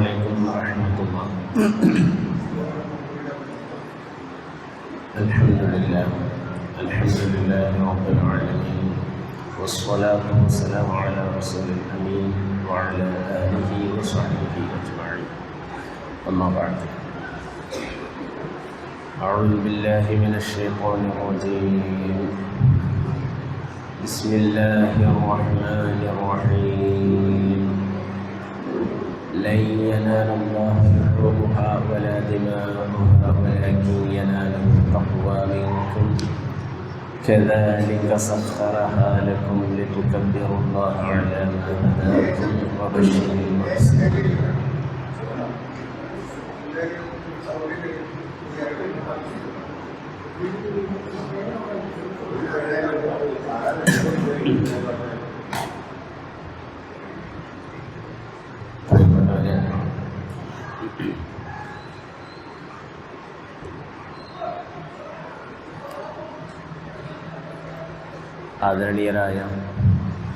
عليكم ورحمة الله. الحمد لله الحمد لله رب العالمين والصلاة والسلام على رسول الأمين وعلى آله وصحبه أجمعين. أما بعد. أعوذ بالله من الشيطان الرجيم. بسم الله الرحمن الرحيم. لن ينال الله لحومها ولا دماؤها ولكن يناله التقوى منكم كذلك سخرها لكم لتكبروا الله على ما هداكم وبشر المحسنين Thank you. ആദരണീയരായ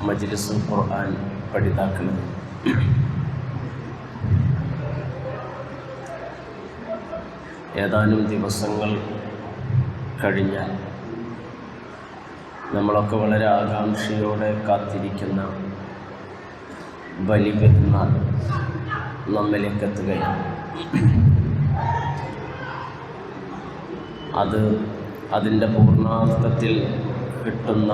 മജ്ലിസുൽ ഖുർആൻ പഠിതാക്കൾ ഏതാനും ദിവസങ്ങൾ കഴിഞ്ഞാൽ നമ്മളൊക്കെ വളരെ ആകാംക്ഷയോടെ കാത്തിരിക്കുന്ന ബലിപെരുന്നാൾ നമ്മിലേക്ക് എത്തുകയാണ് അത് അതിന്റെ പൂർണാർത്ഥത്തിൽ കിട്ടുന്ന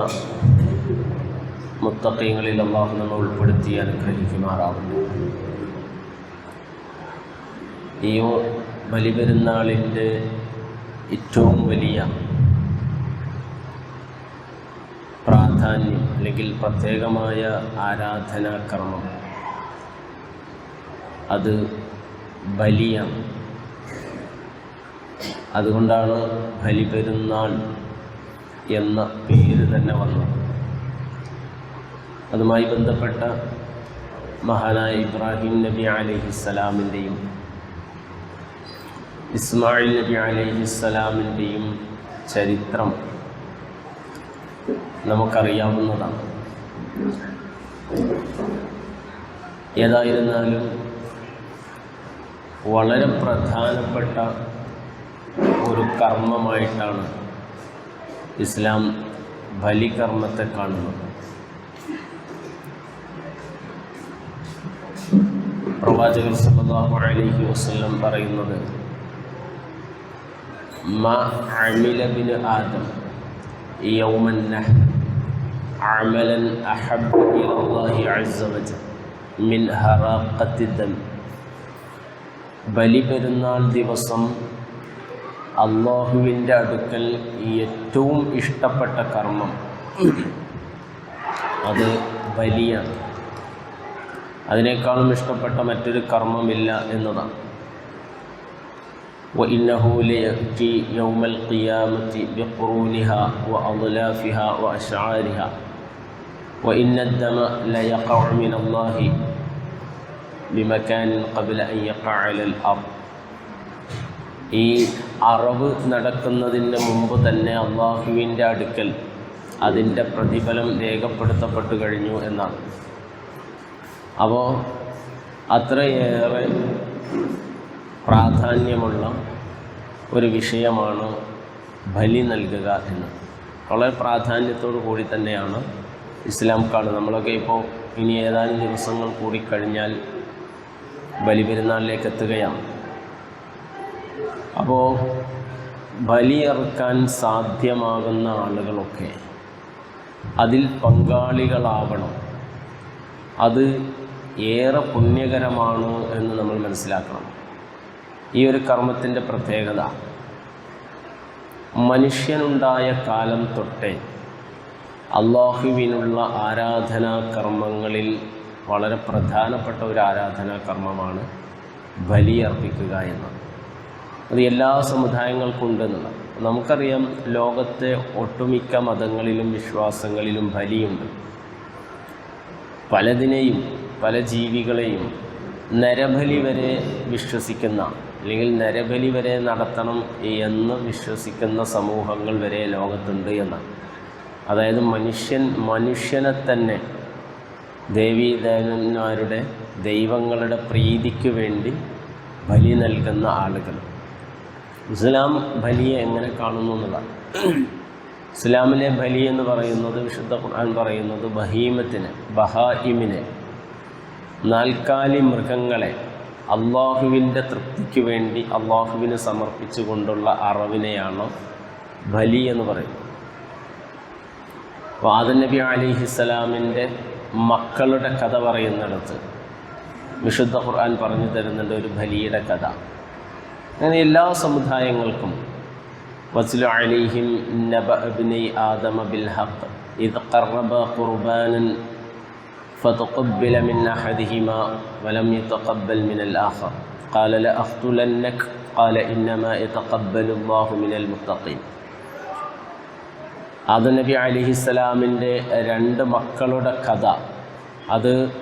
മുത്തക്കയങ്ങളിൽ അള്ളാഹു നമ്മൾ ഉൾപ്പെടുത്തി അനുഗ്രഹിക്കുമാറാകുന്നു. ഈ ബലിപെരുന്നാളിന്റെ ഏറ്റവും വലിയ പ്രാധാന്യം അല്ലെങ്കിൽ പ്രത്യേകമായ ആരാധനാക്രമം അത് ബലിയാണ് അതുകൊണ്ടാണ് ബലിപെരുന്നാൾ എന്ന പേര് തന്നെ വന്നത്. അതുമായി ബന്ധപ്പെട്ട മഹാനായ ഇബ്രാഹിം നബി അലഹിസ്സലാമിന്റെയും ഇസ്മായിൽ നബി അലഹിസ്സലാമിന്റെയും ചരിത്രം നമുക്കറിയാവുന്നതാണ്. ഏതായിരുന്നാലും വളരെ പ്രധാനപ്പെട്ട ഒരു കർമ്മമായിട്ടാണ് ഇസ്ലാം ബലികർമ്മത്തെ കാണുന്നത്. പ്രവാചകൻ സല്ലല്ലാഹു അലൈഹി വസല്ലം പറയുന്നത് മാ അമില ബിൻ ആദം യൗമൻ നഹ് അമലൻ അഹബ്ബ മിൻ ഹറാഖത്തി ദം ബലിപെരുന്നാൾ ദിവസം അള്ളാഹുവിൻ്റെ അടുക്കൽ ഏറ്റവും ഇഷ്ടപ്പെട്ട കർമ്മം അത് ബലിയാണ് അതിനേക്കാളും ഇഷ്ടപ്പെട്ട മറ്റൊരു കർമ്മമില്ല എന്നതാണ് وإنه ليأتي يوم القيامة بقرونها وأضلافها وأشعارها وإن الدم ليقع من الله ബിമക്കാനിൻ കബില അയ്യക്കാലൽ അബ് ഈ അറിവ് നടക്കുന്നതിന് മുമ്പ് തന്നെ അള്ളാഹുവിന്റെ അടുക്കൽ അതിന്റെ പ്രതിഫലം രേഖപ്പെടുത്തപ്പെട്ടു കഴിഞ്ഞു എന്നാണ്. അപ്പോൾ അത്രയേറെ പ്രാധാന്യമുള്ള ഒരു വിഷയമാണ് ബലി നൽകുക എന്ന് വളരെ പ്രാധാന്യത്തോടു കൂടി തന്നെയാണ് ഇസ്ലാം കാണുന്നത് നമ്മളൊക്കെ ഇപ്പോൾ ഇനി ഏതാനും ദിവസങ്ങൾ കൂടി കഴിഞ്ഞാൽ ബലിപെരുന്നാളിലേക്ക് എത്തുകയാണ് അപ്പോൾ ബലിയിറക്കാൻ സാധ്യമാകുന്ന ആളുകളൊക്കെ അതിൽ പങ്കാളികളാവണം. അത് ഏറെ പുണ്യകരമാണ് എന്ന് നമ്മൾ മനസ്സിലാക്കണം. ഈ ഒരു കർമ്മത്തിന്റെ പ്രത്യേകത മനുഷ്യനുണ്ടായ കാലം തൊട്ടേ അള്ളാഹുവിനുള്ള ആരാധനാ കർമ്മങ്ങളിൽ വളരെ പ്രധാനപ്പെട്ട ഒരു ആരാധനാ കർമ്മമാണ് ബലിയർപ്പിക്കുക എന്നത്. അത് എല്ലാ സമുദായങ്ങൾക്കും ഉണ്ടെന്നുള്ളത് നമുക്കറിയാം ലോകത്തെ ഒട്ടുമിക്ക മതങ്ങളിലും വിശ്വാസങ്ങളിലും ബലിയുണ്ട്. പലതിനെയും പല ജീവികളെയും നരബലി വരെ വിശ്വസിക്കുന്ന അല്ലെങ്കിൽ നരബലി വരെ നടത്തണം എന്ന് വിശ്വസിക്കുന്ന സമൂഹങ്ങൾ വരെ ലോകത്തുണ്ട് എന്നാണ്. അതായത് മനുഷ്യൻ മനുഷ്യനെ തന്നെ ദേവീദേവന്മാരുടെ ദൈവങ്ങളുടെ പ്രീതിക്ക് വേണ്ടി ബലി നൽകുന്ന ആളുകൾ. ഇസ്ലാം ബലിയെ എങ്ങനെ കാണുന്നു എന്നുള്ളതാണ് ഇസ്ലാമിലെ ബലി എന്ന് പറയുന്നത് വിശുദ്ധ ഖുർആൻ പറയുന്നത് ബഹീമത്തിന് ബഹായിമിനെ നാൽക്കാലി മൃഗങ്ങളെ അള്ളാഹുവിന്റെ തൃപ്തിക്ക് വേണ്ടി അള്ളാഹുവിന് സമർപ്പിച്ചുകൊണ്ടുള്ള അറവിനെയാണ് ബലി എന്ന് പറയുന്നത്. അപ്പോൾ ആദനബി അലിഹിസ്സലാമിന്റെ മക്കളുടെ കഥ പറയുന്നിടത്ത് വിശുദ്ധ ഖുർആൻ പറഞ്ഞു തരുന്നുണ്ട് ഒരു ബലിയുടെ കഥ അങ്ങനെ എല്ലാ സമുദായങ്ങൾക്കും വസ്ലു അലിഹിം നബ അബ്നി ആദമ ബിൽ ഹഖ് ഇത് ഖറബ ഖുർബാനൻ فتقبل من أحدهما ولم يتقبل من الآخر قال لأقتلنك قال إنما يتقبل الله من المتقين ആദ നബി അലിഹിസ്സലാമിന്റെ രണ്ട് മക്കളുടെ കഥ. അത്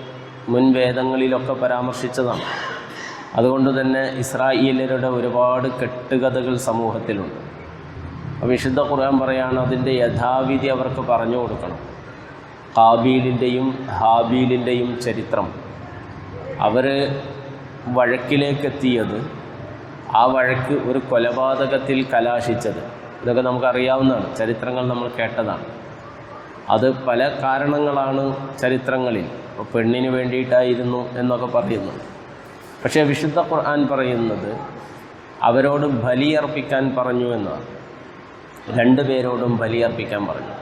മുൻ വേദങ്ങളിലൊക്കെ പരാമർശിച്ചതാണ്. അതുകൊണ്ട് തന്നെ ഇസ്രായേലരുടെ ഒരുപാട് കെട്ടുകഥകൾ സമൂഹത്തിലുണ്ട്. വിശുദ്ധ ഖുർആൻ പറയാണ് അതിന്റെ യഥാവിധി അവർക്ക് പറഞ്ഞു കൊടുക്കണം. കാബീലിന്റെയും ഹാബീലിന്റെയും ചരിത്രം. അവർ വഴക്കിലേക്കെത്തിയത് ആ വഴക്ക് ഒരു കൊലപാതകത്തിൽ കലാശിച്ചത്. ഇതൊക്കെ നമുക്കറിയാവുന്നതാണ്. ചരിത്രങ്ങൾ നമ്മൾ കേട്ടതാണ്. അത് പല കാരണങ്ങളാണ് ചരിത്രങ്ങളിൽ. പെണ്ണിന് വേണ്ടിയിട്ടായിരുന്നു എന്നൊക്കെ പറയുന്നു. പക്ഷേ വിശുദ്ധ ഖുർആൻ പറയുന്നത് അവരോട് ബലിയർപ്പിക്കാൻ പറഞ്ഞു എന്നാണ്. രണ്ടു പേരോടും ബലിയർപ്പിക്കാൻ പറഞ്ഞു.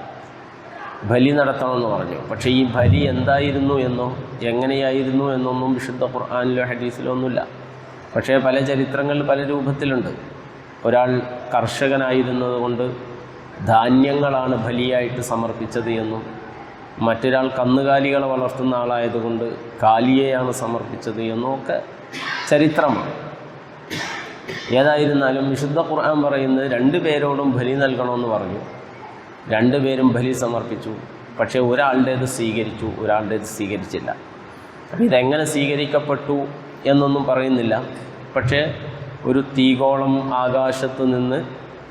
ബലി നടത്തണമെന്ന് പറഞ്ഞു. പക്ഷേ ഈ ബലി എന്തായിരുന്നു എന്നോ എങ്ങനെയായിരുന്നു എന്നൊന്നും വിശുദ്ധ ഖുർആാനിലോ ഹദീസിലോ ഒന്നുമില്ല. പക്ഷേ പല ചരിത്രങ്ങളിൽ പല രൂപത്തിലുണ്ട്. ഒരാൾ കർഷകനായിരുന്നത് കൊണ്ട് ധാന്യങ്ങളാണ് ബലിയായിട്ട് സമർപ്പിച്ചത് എന്നും മറ്റൊരാൾ കന്നുകാലികളെ വളർത്തുന്ന ആളായതുകൊണ്ട് കാലിയെയാണ് സമർപ്പിച്ചത് എന്നും ഒക്കെ ചരിത്രമാണ്. ഏതായിരുന്നാലും വിശുദ്ധ ഖുർആൻ പറയുന്നത് രണ്ടു പേരോടും ബലി നൽകണമെന്ന് പറഞ്ഞു. രണ്ടുപേരും ബലി സമർപ്പിച്ചു. പക്ഷേ ഒരാളുടേത് സ്വീകരിച്ചു ഒരാളുടേത് സ്വീകരിച്ചില്ല. അപ്പം ഇതെങ്ങനെ സ്വീകരിക്കപ്പെട്ടു എന്നൊന്നും പറയുന്നില്ല. പക്ഷേ ഒരു തീകോളം ആകാശത്ത് നിന്ന്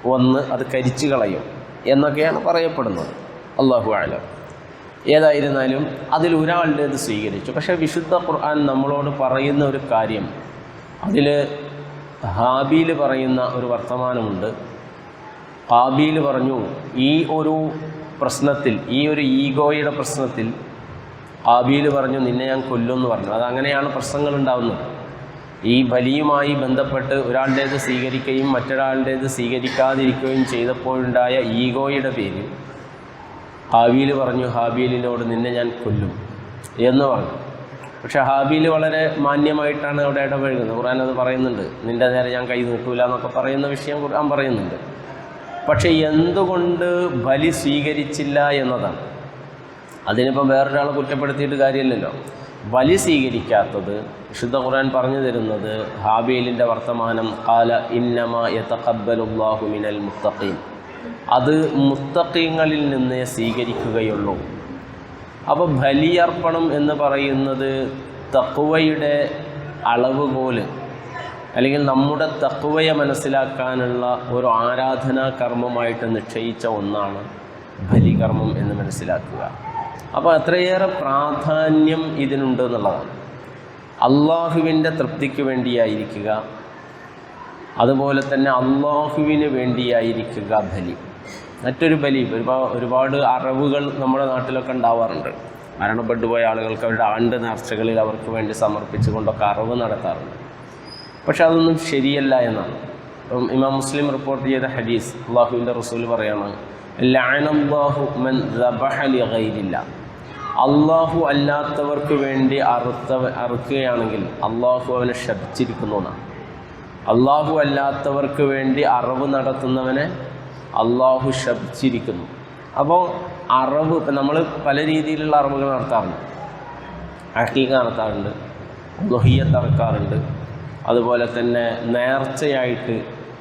വന്ന് അത് കരിച്ചു കളയും എന്നൊക്കെയാണ് പറയപ്പെടുന്നത്. അള്ളാഹു ആലം ഏതായിരുന്നാലും അതിൽ ഒരാളുടേത് സ്വീകരിച്ചു. പക്ഷേ വിശുദ്ധ ഖുർആൻ നമ്മളോട് പറയുന്ന ഒരു കാര്യം അതിൽ ഹാബീൽ പറയുന്ന ഒരു വർത്തമാനമുണ്ട്. ഹാബീൽ പറഞ്ഞു ഈ ഒരു പ്രശ്നത്തിൽ ഈ ഒരു ഈഗോയുടെ പ്രശ്നത്തിൽ ഹാബീൽ പറഞ്ഞു നിന്നെ ഞാൻ കൊല്ലുമെന്ന് പറഞ്ഞു. അതങ്ങനെയാണ് പ്രശ്നങ്ങൾ ഉണ്ടാകുന്നത് ഈ ബലിയുമായി ബന്ധപ്പെട്ട് ഒരാളുടേത് സ്വീകരിക്കുകയും മറ്റൊരാളുടേത് സ്വീകരിക്കാതിരിക്കുകയും ചെയ്തപ്പോഴുണ്ടായ ഈഗോയുടെ പേര് ഹാബീൽ പറഞ്ഞു ഹാബീലിനോട് നിന്നെ ഞാൻ കൊല്ലും എന്ന് പറഞ്ഞു പക്ഷെ ഹാബീൽ വളരെ മാന്യമായിട്ടാണ് അവിടെ ഇടപഴകുന്നത്. ഖുർആൻ അത് പറയുന്നുണ്ട്. നിന്റെ നേരെ ഞാൻ കൈ നീട്ടൂല എന്നൊക്കെ പറയുന്ന വിഷയം ഖുർആൻ പറയുന്നുണ്ട്. പക്ഷെ എന്തുകൊണ്ട് ബലി സ്വീകരിച്ചില്ല എന്നതാണ്. അതിനിപ്പം വേറൊരാളെ കുറ്റപ്പെടുത്തിയിട്ട് കാര്യമില്ലല്ലോ. ബലി സ്വീകരിക്കാത്തത് വിശുദ്ധ ഖുർആൻ പറഞ്ഞു തരുന്നത് ഹാബീലിന്റെ വർത്തമാനം കാല ഇന്നമ യതഖബ്ബലുല്ലാഹു മിനൽ മുത്തഖീൻ. അത് മുത്തഖീങ്ങളിൽ നിന്നേ സ്വീകരിക്കുകയുള്ളൂ. അപ്പോൾ ബലിയർപ്പണം എന്ന് പറയുന്നത് തക്കുവയുടെ അളവുകോൽ അല്ലെങ്കിൽ നമ്മുടെ തക്കുവയെ മനസ്സിലാക്കാനുള്ള ഒരു ആരാധനാ കർമ്മമായിട്ട് നിശ്ചയിച്ച ഒന്നാണ് ബലികർമ്മം എന്ന് മനസ്സിലാക്കുക. അപ്പോൾ അത്രയേറെ പ്രാധാന്യം ഇതിനുണ്ട് എന്നുള്ളതാണ് അള്ളാഹുവിന്റെ തൃപ്തിക്ക് വേണ്ടിയായിരിക്കുക. അതുപോലെ തന്നെ അള്ളാഹുവിന് വേണ്ടിയായിരിക്കുക ബലി. മറ്റൊരു ബലി ഒരുപാട് ഒരുപാട് അറിവുകൾ നമ്മുടെ നാട്ടിലൊക്കെ ഉണ്ടാവാറുണ്ട്. മരണപ്പെട്ടു പോയ ആളുകൾക്ക് അവരുടെ ആണ്ട് നേർച്ചകളിൽ അവർക്ക് വേണ്ടി സമർപ്പിച്ചുകൊണ്ടൊക്കെ അറിവ് നടത്താറുണ്ട്. പക്ഷെ അതൊന്നും ശരിയല്ല എന്നാണ്. ഇപ്പം ഇമാം മുസ്ലിം റിപ്പോർട്ട് ചെയ്ത ഹദീസ് അള്ളാഹുവിന്റെ റസൂൽ പറയാണ് അള്ളാഹു അല്ലാത്തവർക്ക് വേണ്ടി അറുത്ത അറുക്കുകയാണെങ്കിൽ അള്ളാഹു അവനെ ശപിച്ചിരിക്കുന്നു എന്നാണ്. അള്ളാഹു അല്ലാത്തവർക്ക് വേണ്ടി അറിവ് നടത്തുന്നവനെ അള്ളാഹു ശപിച്ചിരിക്കുന്നു. അപ്പോൾ അറിവ് ഇപ്പം നമ്മൾ പല രീതിയിലുള്ള അറിവുകൾ നടത്താറുണ്ട്. അഹീക നടത്താറുണ്ട് ലൊഹിയത്ത് ഇറക്കാറുണ്ട് അതുപോലെ തന്നെ നേർച്ചയായിട്ട്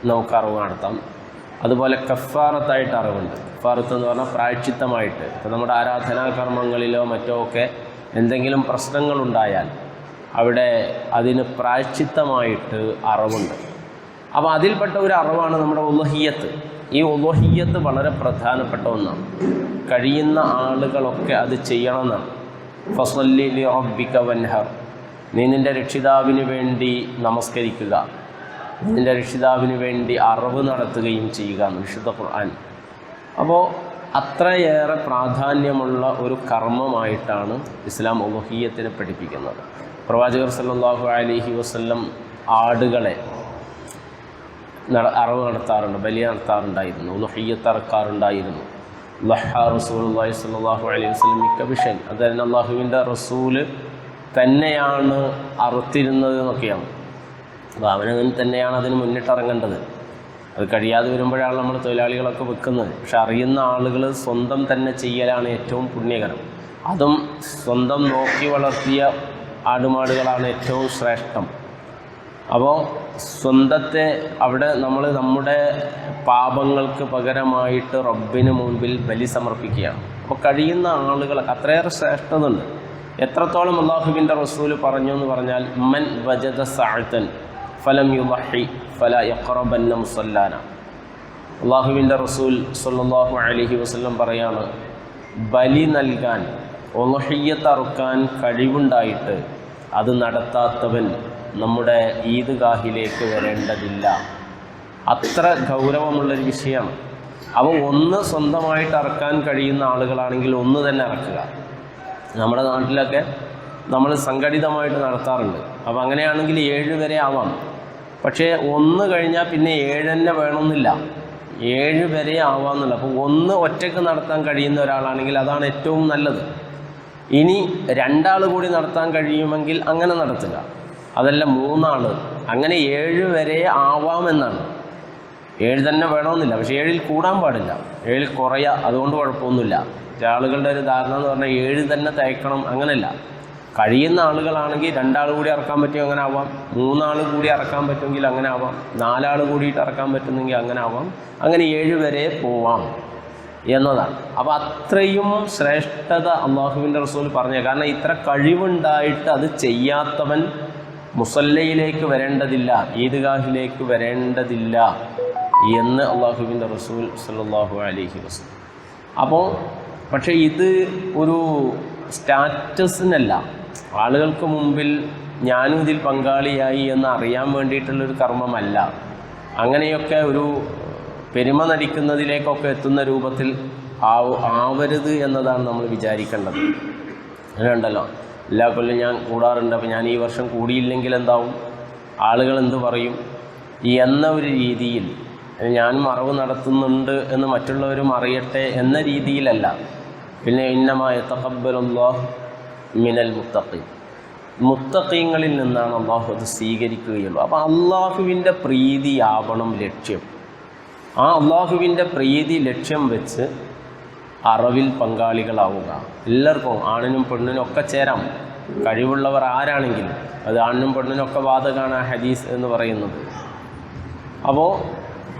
നമുക്ക് അറിവ് നടത്താം. അതുപോലെ കഫാറത്തായിട്ട് അറിവുണ്ട്. കഫാറത്ത് എന്ന് പറഞ്ഞാൽ പ്രായച്ചിത്തമായിട്ട്. ഇപ്പോൾ നമ്മുടെ ആരാധനാ കർമ്മങ്ങളിലോ മറ്റോ ഒക്കെ എന്തെങ്കിലും പ്രശ്നങ്ങളുണ്ടായാൽ അവിടെ അതിന് പ്രായച്ചിത്തമായിട്ട് അറിവുണ്ട്. അപ്പോൾ അതിൽപ്പെട്ട ഒരു അറിവാണ് നമ്മുടെ ഉലഹിയത്ത് ഈ ഉലഹിയത്ത് വളരെ പ്രധാനപ്പെട്ട ഒന്നാണ്. കഴിയുന്ന ആളുകളൊക്കെ അത് ചെയ്യണമെന്നാണ്. ഫസല്ലി റബ്ബിക വൻഹർ. നീ നിന്റെ രക്ഷിതാവിന് വേണ്ടി നമസ്കരിക്കുക. നിന്റെ രക്ഷിതാവിന് വേണ്ടി അറിവ് നടത്തുകയും ചെയ്യുക വിശുദ്ധ ഖുർആൻ. അപ്പോൾ അത്രയേറെ പ്രാധാന്യമുള്ള ഒരു കർമ്മമായിട്ടാണ് ഇസ്ലാം ഉലഹിയത്തിനെ പഠിപ്പിക്കുന്നത്. പ്രവാചകർ സല്ലാഹു അലഹി വസല്ലം ആടുകളെ അറിവ് നടത്താറുണ്ട് ബലി നടത്താറുണ്ടായിരുന്നു ഉലഹിയത്ത് ലഹാ ലഹ റസൂലുള്ളാഹി സാഹു അലൈഹി വസ്ലം മിക്ക വിഷയം അതായത് അള്ളാഹുവിന്റെ റസൂൽ തന്നെയാണ് അറുത്തിരുന്നത് എന്നൊക്കെയാണ്. അപ്പോൾ അവനവൻ തന്നെയാണ് അതിന് മുന്നിട്ടിറങ്ങേണ്ടത് അത് കഴിയാതെ വരുമ്പോഴാണ് നമ്മൾ തൊഴിലാളികളൊക്കെ വെക്കുന്നത് പക്ഷെ അറിയുന്ന ആളുകൾ സ്വന്തം തന്നെ ചെയ്യലാണ് ഏറ്റവും പുണ്യകരം. അതും സ്വന്തം നോക്കി വളർത്തിയ ആടുമാടുകളാണ് ഏറ്റവും ശ്രേഷ്ഠം. അപ്പോൾ സ്വന്തത്തെ അവിടെ നമ്മൾ നമ്മുടെ പാപങ്ങൾക്ക് പകരമായിട്ട് റബ്ബിന് മുൻപിൽ ബലി സമർപ്പിക്കുകയാണ്. അപ്പോൾ കഴിയുന്ന ആളുകൾ അത്രയേറെ ശ്രേഷ്ഠതുണ്ട് എത്രത്തോളം അള്ളാഹുബിന്റെ റസൂൽ പറഞ്ഞു എന്ന് പറഞ്ഞാൽ മൻ വജദ സാഴ്ത്തൻ ഫലം യുമഹി ഫല യക്കറബന്ന മുസല്ലാന. അള്ളാഹുവിന്റെ റസൂൽ സല്ലല്ലാഹു അലൈഹി വസല്ലം പറയാണ് ബലി നൽകാൻ ഒലഹിയത്ത് അറുക്കാൻ കഴിവുണ്ടായിട്ട് അത് നടത്താത്തവൻ നമ്മുടെ ഈദ്ഗാഹിലേക്ക് വരേണ്ടതില്ല. അത്ര ഗൗരവമുള്ളൊരു വിഷയമാണ് അപ്പോൾ ഒന്ന് സ്വന്തമായിട്ട് അറക്കാൻ കഴിയുന്ന ആളുകളാണെങ്കിൽ ഒന്ന് തന്നെ ഇറക്കുക നമ്മുടെ നാട്ടിലൊക്കെ നമ്മൾ സംഘടിതമായിട്ട് നടത്താറുണ്ട്. അപ്പോൾ അങ്ങനെയാണെങ്കിൽ ഏഴ് വരെ ആവാം. പക്ഷേ ഒന്ന് കഴിഞ്ഞാൽ പിന്നെ ഏഴ് തന്നെ വേണമെന്നില്ല. ഏഴ് വരെ ആവാമെന്നില്ല അപ്പോൾ ഒന്ന് ഒറ്റയ്ക്ക് നടത്താൻ കഴിയുന്ന ഒരാളാണെങ്കിൽ അതാണ് ഏറ്റവും നല്ലത്. ഇനി രണ്ടാൾ കൂടി നടത്താൻ കഴിയുമെങ്കിൽ അങ്ങനെ നടത്തുക. അതല്ല മൂന്നാൾ. അങ്ങനെ ഏഴ് വരെ ആവാമെന്നാണ്. ഏഴ് തന്നെ വേണമെന്നില്ല. പക്ഷേ ഏഴിൽ കൂടാൻ പാടില്ല. ഏഴിൽ കുറയുക അതുകൊണ്ട് കുഴപ്പമൊന്നുമില്ല. ആളുകളുടെ ഒരു ധാരണ എന്ന് പറഞ്ഞാൽ ഏഴ് തന്നെ തയ്ക്കണം അങ്ങനെയല്ല കഴിയുന്ന ആളുകളാണെങ്കിൽ രണ്ടാൾ കൂടി ഇറക്കാൻ പറ്റും അങ്ങനെ ആവാം. മൂന്നാൾ കൂടി ഇറക്കാൻ പറ്റുമെങ്കിൽ അങ്ങനെ ആവാം. നാലാൾ കൂടിയിട്ട് ഇറക്കാൻ പറ്റുന്നെങ്കിൽ അങ്ങനെ ആവാം. അങ്ങനെ ഏഴ് വരെ പോവാം എന്നതാണ്. അപ്പോൾ അത്രയും ശ്രേഷ്ഠത അള്ളാഹുവിന്റെ റസൂൽ പറഞ്ഞു കാരണം ഇത്ര കഴിവുണ്ടായിട്ട് അത് ചെയ്യാത്തവൻ മുസല്ലയിലേക്ക് വരേണ്ടതില്ല ഈദ്ഗാഹിലേക്ക് വരേണ്ടതില്ല എന്ന് അള്ളാഹുവിന്റെ റസൂൽ സല്ലല്ലാഹു അലഹി വസ്ലു അപ്പോൾ പക്ഷേ ഇത് ഒരു സ്റ്റാറ്റസിനല്ല ആളുകൾക്ക് മുമ്പിൽ ഞാനും ഇതിൽ പങ്കാളിയായി എന്ന് അറിയാൻ വേണ്ടിയിട്ടുള്ളൊരു കർമ്മമല്ല. അങ്ങനെയൊക്കെ ഒരു പെരുമ നടിക്കുന്നതിലേക്കൊക്കെ എത്തുന്ന രൂപത്തിൽ ആവ ആവരുത് എന്നതാണ് നമ്മൾ വിചാരിക്കേണ്ടത്. അങ്ങനെയുണ്ടല്ലോ എല്ലാ കൊല്ലം ഞാൻ കൂടാറുണ്ട്. അപ്പോൾ ഞാൻ ഈ വർഷം കൂടിയില്ലെങ്കിൽ എന്താവും? ആളുകൾ എന്ത് പറയും? എന്ന ഒരു രീതിയിൽ ഞാൻ അറിവ് നടത്തുന്നുണ്ട് എന്ന് മറ്റുള്ളവരും അറിയട്ടെ എന്ന രീതിയിലല്ല. പിന്നെ ഇന്നമായ തഹബലുല്ലാഹ് മിനൽ മുത്തഖി. മുത്തഖീങ്ങളിൽ നിന്നാണ് അള്ളാഹു അത് സ്വീകരിക്കുകയുള്ളൂ. അപ്പോൾ അള്ളാഹുവിന്റെ പ്രീതിയാവണം ലക്ഷ്യം. ആ അള്ളാഹുവിന്റെ പ്രീതി ലക്ഷ്യം വെച്ച് അറിവിൽ പങ്കാളികളാവുക. എല്ലാവർക്കും ആണിനും പെണ്ണിനും ഒക്കെ ചേരാം. കഴിവുള്ളവർ ആരാണെങ്കിലും അത് ആണിനും പെണ്ണിനും ഒക്കെ ബാധകമാണ് ഹദീസ് എന്ന് പറയുന്നത്. അപ്പോൾ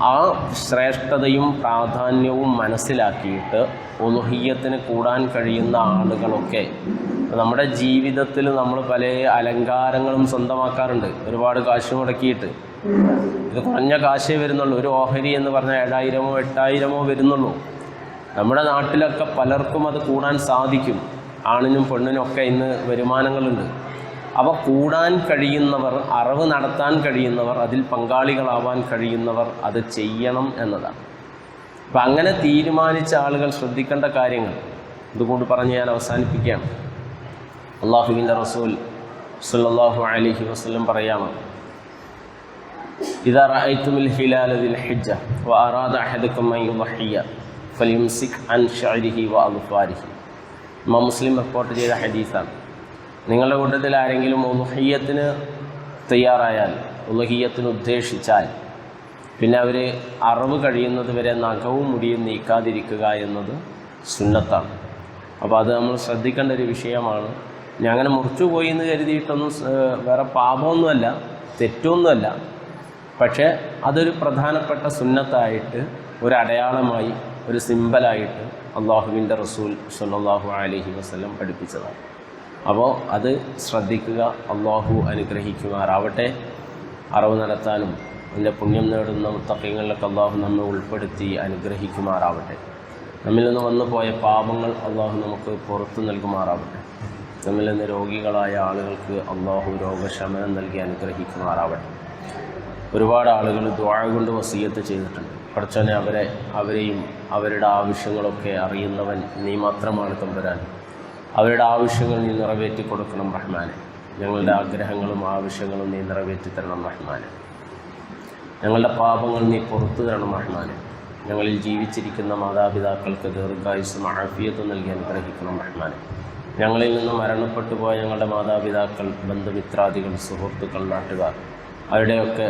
ആ ശ്രേഷ്ഠതയും പ്രാധാന്യവും മനസ്സിലാക്കിയിട്ട് ഒന്നുഹീയത്തിന് കൂടാൻ കഴിയുന്ന ആളുകളൊക്കെ നമ്മുടെ ജീവിതത്തിൽ നമ്മൾ പല അലങ്കാരങ്ങളും സ്വന്തമാക്കാറുണ്ട്. ഒരുപാട് കാശ് മുടക്കിയിട്ട്. ഇത് കുറഞ്ഞ കാശേ വരുന്നുള്ളൂ. ഒരു ഓഹരി എന്ന് പറഞ്ഞാൽ ഏഴായിരമോ എട്ടായിരമോ വരുന്നുള്ളൂ. നമ്മുടെ നാട്ടിലൊക്കെ പലർക്കും അത് കൂടാൻ സാധിക്കും. ആണിനും പെണ്ണിനും ഒക്കെ ഇന്ന് വരുമാനങ്ങളുണ്ട്. അവ കൂടാൻ കഴിയുന്നവർ അറിവ് നടത്താൻ കഴിയുന്നവർ അതിൽ പങ്കാളികളാവാൻ കഴിയുന്നവർ അത് ചെയ്യണം എന്നതാണ്. അപ്പം അങ്ങനെ തീരുമാനിച്ച ആളുകൾ ശ്രദ്ധിക്കേണ്ട കാര്യങ്ങൾ. ഇതുകൊണ്ട് പറഞ്ഞ് ഞാൻ അവസാനിപ്പിക്കുകയാണ്. അള്ളാഹുവിൻ്റെ റസൂൽ സല്ലല്ലാഹു അലൈഹി വസല്ലം പറയാണ് إذا رأيتم الهلال ذي الحجة وأراد أحدكم أن يضحي فليمسك عن شعره وأظفاره ഇമാം മുസ്ലിം റിപ്പോർട്ട് ചെയ്ത ഹദീസാണ് നിങ്ങളുടെ കൂട്ടത്തിൽ ആരെങ്കിലും ഉലുഹിയത്തിന് തയ്യാറായാൽ ഉലുഹിയത്തിന് ഉദ്ദേശിച്ചാൽ പിന്നെ അവർ അറിവ് കഴിയുന്നത് വരെ നഖവും മുടിയും നീക്കാതിരിക്കുക എന്നത് സുന്നത്താണ് അപ്പോൾ അത് നമ്മൾ ശ്രദ്ധിക്കേണ്ട ഒരു വിഷയമാണ് ഞാൻ അങ്ങനെ മുറിച്ചു പോയി എന്ന് കരുതിയിട്ടൊന്നും വേറെ പാപമൊന്നുമല്ല തെറ്റൊന്നുമല്ല. പക്ഷേ അതൊരു പ്രധാനപ്പെട്ട സുന്നത്തായിട്ട് ഒരു അടയാളമായി ഒരു സിമ്പലായിട്ട് അള്ളാഹുവിന്റെ റസൂൽ സല്ലല്ലാഹു അലഹി വസ്ലം പഠിപ്പിച്ചതാണ്. അപ്പോൾ അത് ശ്രദ്ധിക്കുക അള്ളാഹു അനുഗ്രഹിക്കുമാറാവട്ടെ. അറിവ് നടത്താനും അതിന്റെ പുണ്യം നേടുന്ന മുത്തക്കങ്ങളിലൊക്കെ അള്ളാഹു നമ്മെ ഉൾപ്പെടുത്തി അനുഗ്രഹിക്കുമാറാവട്ടെ. നമ്മിൽ നിന്ന് വന്നു പോയ പാപങ്ങൾ അള്ളാഹു നമുക്ക് പുറത്തു നൽകുമാറാവട്ടെ. നമ്മിൽ നിന്ന് രോഗികളായ ആളുകൾക്ക് അള്ളാഹു രോഗശമനം നൽകി അനുഗ്രഹിക്കുമാറാവട്ടെ. ഒരുപാട് ആളുകൾ ദ്വാഴ കൊണ്ട് വസീയത്ത് ചെയ്തിട്ടുണ്ട്. പഠിച്ചോനെ അവരെ അവരെയും അവരുടെ ആവശ്യങ്ങളൊക്കെ അറിയുന്നവൻ നീ മാത്രമാണ് തമ്പുരാൻ. അവരുടെ ആവശ്യങ്ങൾ നീ നിറവേറ്റി കൊടുക്കണം റഹ്മാനെ. ഞങ്ങളുടെ ആഗ്രഹങ്ങളും ആവശ്യങ്ങളും നീ നിറവേറ്റി തരണം റഹ്മാനെ. ഞങ്ങളുടെ പാപങ്ങൾ നീ പുറത്തു തരണം റഹ്മാനെ. ഞങ്ങളിൽ ജീവിച്ചിരിക്കുന്ന മാതാപിതാക്കൾക്ക് ദീർഘായുസും ആഫിയത്തും നൽകി അനുഗ്രഹിക്കണം റഹ്മാനെ. ഞങ്ങളിൽ നിന്ന് മരണപ്പെട്ടു പോയ ഞങ്ങളുടെ മാതാപിതാക്കൾ ബന്ധുമിത്രാദികൾ സുഹൃത്തുക്കൾ നാട്ടുകാർ അവരുടെയൊക്കെ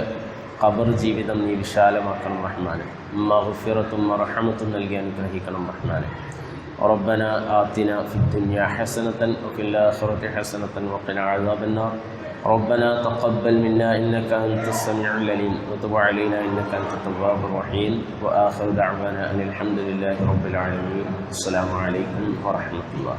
ഖബർ ജീവിതം നീ വിശാലമാക്കണം റഹ്മാനെ മഹഫിറത്തും മറഹമത്തും നൽകി അനുഗ്രഹിക്കണം റഹ്മാനെ ربنا آتنا في الدنيا حسنة وفي الآخرة حسنة وقنا عذاب النار ربنا تقبل منا إنك أنت السميع العليم وتب علينا إنك أنت التواب الرحيم وآخر دعوانا أن الحمد لله رب العالمين السلام عليكم ورحمة الله